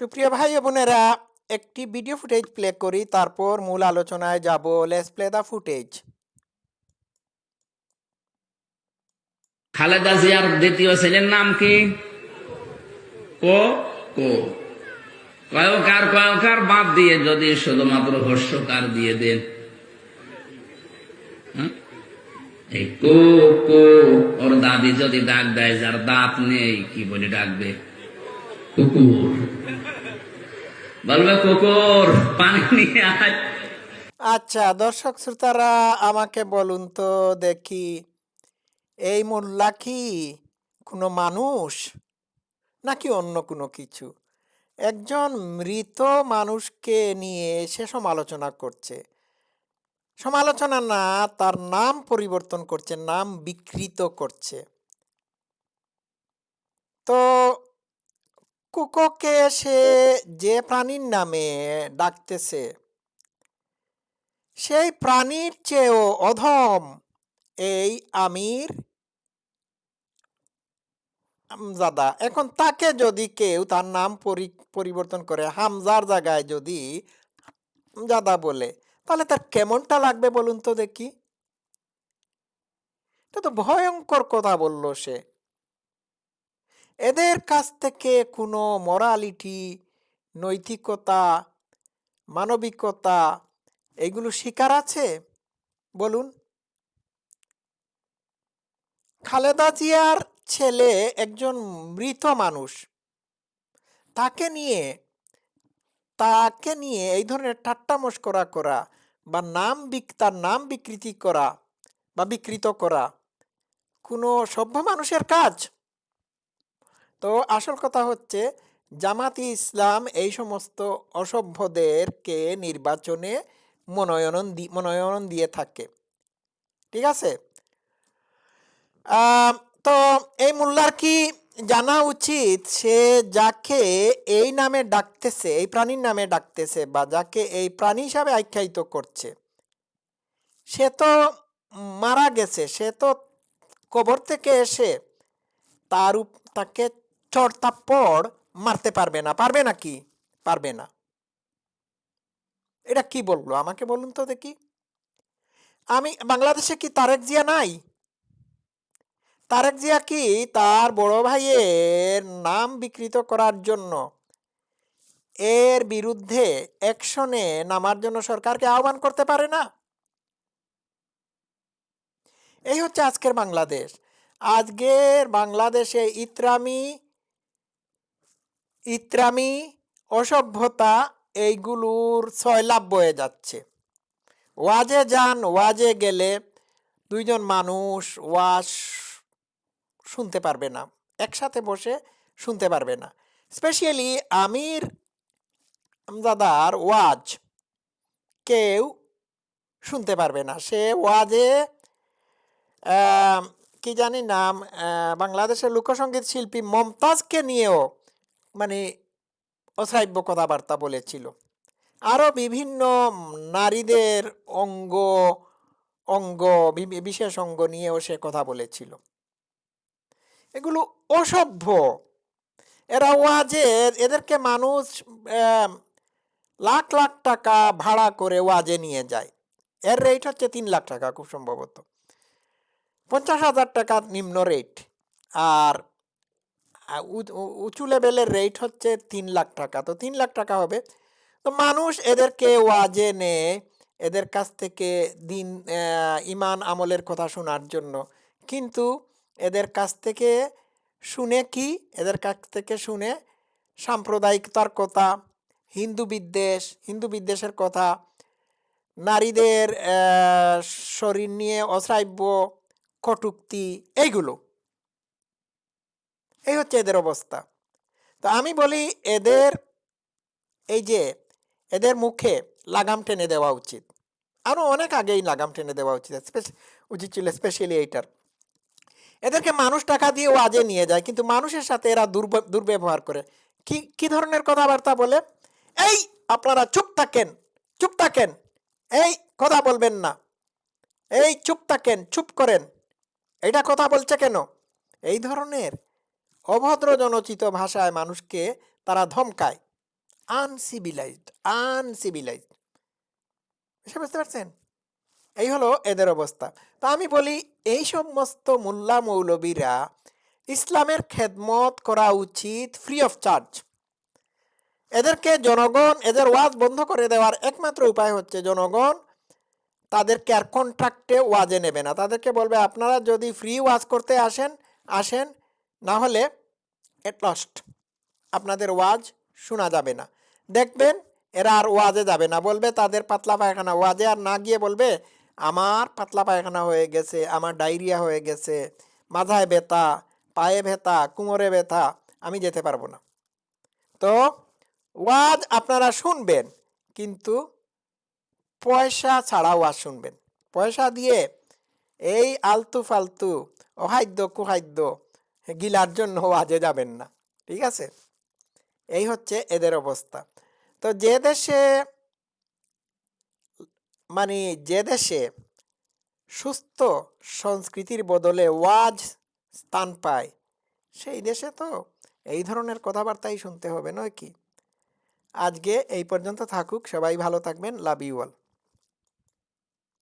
সুপ্রিয় ভাই বোনেরা, একটি ভিডিও ফুটেজ প্লে করি, তারপর মূল আলোচনায় যাব। Let's play the footage Khaleda জিয়ার দ্বিতীয় ছেলের নাম কি? কো? কো। কয়কার কয়কার বাদ দিয়ে যদি শুধুমাত্র হস্যকার দিয়ে দেন। হ্যাঁ? এই কো কো, ওর দাদি যদি ডাক দেয়, যার দাঁত নেই, কি বলে ডাকবে? কুকুর। বলবে কুকুর পানি নিয়ে আয়। আচ্ছা দর্শক শ্রোতারা আমাকে বলুন তো দেখি এই মোল্লা কি কোনো মানুষ নাকি অন্য কোনো কিছু? একজন মৃত মানুষকে নিয়ে সে সমালোচনা করছে। সমালোচনা না তার নাম পরিবর্তন করছে নাম বিকৃত করছে। তো কুকোকে সে যে প্রাণীর নামে ডাকতেছে, সেই প্রাণীর চেয়েও অধম এই আমির হামজাদা। এখন তাকে যদি কেউ তার নাম পরি- পরিবর্তন করে হামজার জায়গায় যদি জাদা বলে, তাহলে তার কেমনটা লাগবে বলুন তো দেখি? এটা তো ভয়ঙ্কর কথা বলল সে। এদের কাছ থেকে কোনো মরালিটি নৈতিকতা, মানবিকতা এগুলো শিকার আছে? বলুন। খালেদা জিয়ার ছেলে একজন মৃত মানুষ। তাকে নিয়ে তাকে নিয়ে এই ধরনের ঠাট্টা মস্করা করা বা নাম বিক- তার নাম বিকৃতি করা বা বিকৃত করা, কোনো সভ্য মানুষের কাজ? তো আসল কথা হচ্ছে জামাতি ইসলাম এই সমস্ত অসভ্যদেরকে নির্বাচনে মনোনয়ন মনোনয়ন দিয়ে থাকে। ঠিক আছে? তো এই মোল্লার কি জানা উচিত? সে যাকে এই নামে ডাকতেছে, এই প্রাণীর নামে ডাকতেছে বা যাকে এই প্রাণী হিসাবে আখ্যায়িত করছে, সে তো মারা গেছে, সে তো কবর থেকে এসে তার উপ- তাকে চড়তাপ্পড় মারতে পারবে না। পারবে নাকি পারবে না। এটা কি বলল? আমাকে বলুন তো দেখি। আমি, বাংলাদেশে কি তারেক জিয়া নাই? তারেক জিয়া কি তার বড় ভাইয়ের নাম বিকৃত করার জন্য এর বিরুদ্ধে অ্যাকশনে নামার জন্য সরকারকে আহ্বান করতে পারে না? এই হচ্ছে আজকের বাংলাদেশ। আজকের বাংলাদেশে ইত্রামি ইত্রামি, অসভ্যতা, এইগুলোর ছয়লাভ বয়ে যাচ্ছে। ওয়াজে যান, ওয়াজে গেলে দুইজন মানুষ ওয়াজ শুনতে পারবে না, একসাথে বসে শুনতে পারবে না। স্পেশালি আমির আমজাদার ওয়াজ কেউ শুনতে পারবে না। সে ওয়াজে কি জানি নাম বাংলাদেশের লোকসঙ্গীত শিল্পী মমতাজকে নিয়েও মানে অশ্রাব্য কথাবার্তা বলেছিল। আরও বিভিন্ন নারীদের অঙ্গ অঙ্গ বিশেষ অঙ্গ নিয়েও সে কথা বলেছিল। এগুলো অসভ্য। এরা ওয়াজে এদেরকে মানুষ লাখ লাখ টাকা ভাড়া করে ওয়াজে নিয়ে যায়। এর রেট হচ্ছে তিন লাখ টাকা খুব সম্ভবত। পঞ্চাশ হাজার টাকা নিম্ন রেট আর উঁচু লেভেলের রেট হচ্ছে তিন লাখ টাকা। তো তিন লাখ টাকা হবে। তো মানুষ এদেরকে ওয়াজে নেয় এদের কাছ থেকে দিন ইমান আমলের কথা শোনার জন্য। কিন্তু এদের কাছ থেকে শুনে কি? এদের কাছ থেকে শুনে সাম্প্রদায়িকতার কথা হিন্দু বিদ্বেষ, হিন্দু বিদ্বেষের কথা, নারীদের শরীর নিয়ে অশ্রাব্য, কটুক্তি, এইগুলো। এই হচ্ছে এদের অবস্থা। তো আমি বলি এদের এই যে এদের মুখে লাগাম টেনে দেওয়া উচিত। আরও অনেক আগেই লাগাম টেনে দেওয়া উচিত উচিত ছিল স্পেশালি এইটার। এদেরকে মানুষ টাকা দিয়ে ওয়াজে নিয়ে যায়, কিন্তু মানুষের সাথে এরা দুর্ব- দুর্ব্যবহার করে। কি কি ধরনের কথাবার্তা বলে? এই, আপনারা চুপ থাকেন চুপ থাকেন, এই কথা বলবেন না, এই চুপ থাকেন, চুপ করেন। এটা কথা বলছে কেন? এই ধরনের অভদ্র জনচিত ভাষায় মানুষকে তারা ধমকায়। আনসিভিলাইজড আনসিভিলাইজড বুঝতে পারছেন? এই হলো এদের অবস্থা। তো আমি বলি, এই সমস্ত মোল্লা মৌলবীরা ইসলামের খেদমত করা উচিত ফ্রি অফ চার্জ এদেরকে জনগণ, এদের ওয়াজ বন্ধ করে দেওয়ার একমাত্র উপায় হচ্ছে জনগণ তাদেরকে আর কন্ট্রাক্টে ওয়াজে নেবে না। তাদেরকে বলবে, আপনারা যদি ফ্রি ওয়াজ করতে আসেন আসেন না হলে এট লস্ট আপনাদের ওয়াজ শোনা যাবে না। দেখবেন এরা আর ওয়াজে যাবে না, বলবে তাদের পাতলা পায়খানা। ওয়াজে আর না গিয়ে বলবে, আমার পাতলা পায়খানা হয়ে গেছে, আমার ডায়রিয়া হয়ে গেছে, মাথায় ব্যথা, পায়ে ব্যথা, কোমরে ব্যথা, আমি যেতে পারব না। তো ওয়াজ আপনারা শুনবেন, কিন্তু পয়সা ছাড়া ওয়াজ শুনবেন। পয়সা দিয়ে এই আলতু ফালতু অহাদ্য কুহাদ্য গিলার জন্য ওয়াজে যাবেন না, ঠিক আছে? এই হচ্ছে এদের অবস্থা। তো যে দেশে মানে যে দেশে সুস্থ সংস্কৃতির বদলে ওয়াজ স্থান পায়, সেই দেশে তো এই ধরনের কথাবার্তাই শুনতে হবে, নয় কি? আজকে এই পর্যন্ত থাকুক, সবাই ভালো থাকবেন, লাভ ইউ অল।